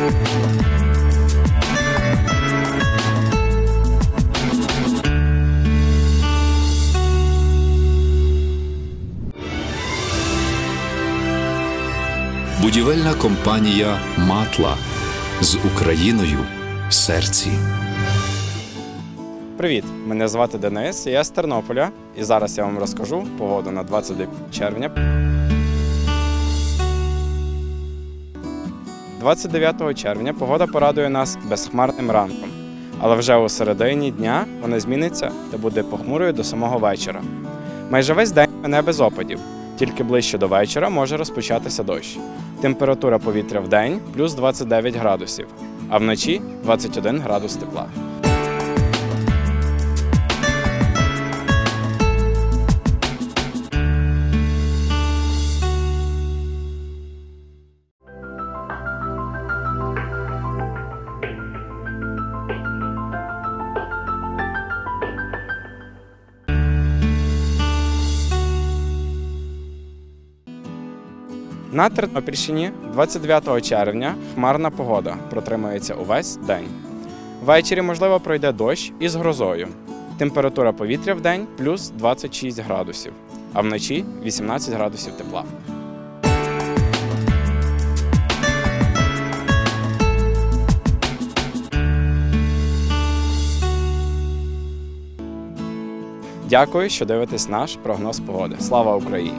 Будівельна компанія Матла з Україною в серці. Привіт! Мене звати Денис, я з Тернополя, і зараз я вам розкажу погоду на 29 червня. 29 червня погода порадує нас безхмарним ранком, але вже у середині дня вона зміниться та буде похмурою до самого вечора. Майже весь день мене без опадів, тільки ближче до вечора може розпочатися дощ. Температура повітря в день плюс 29 градусів, а вночі 21 градус тепла. На Тернопільщині 29 червня хмарна погода протримається увесь день. Ввечері, можливо, пройде дощ із грозою. Температура повітря в день плюс 26 градусів, а вночі 18 градусів тепла. Дякую, що дивитесь наш прогноз погоди. Слава Україні!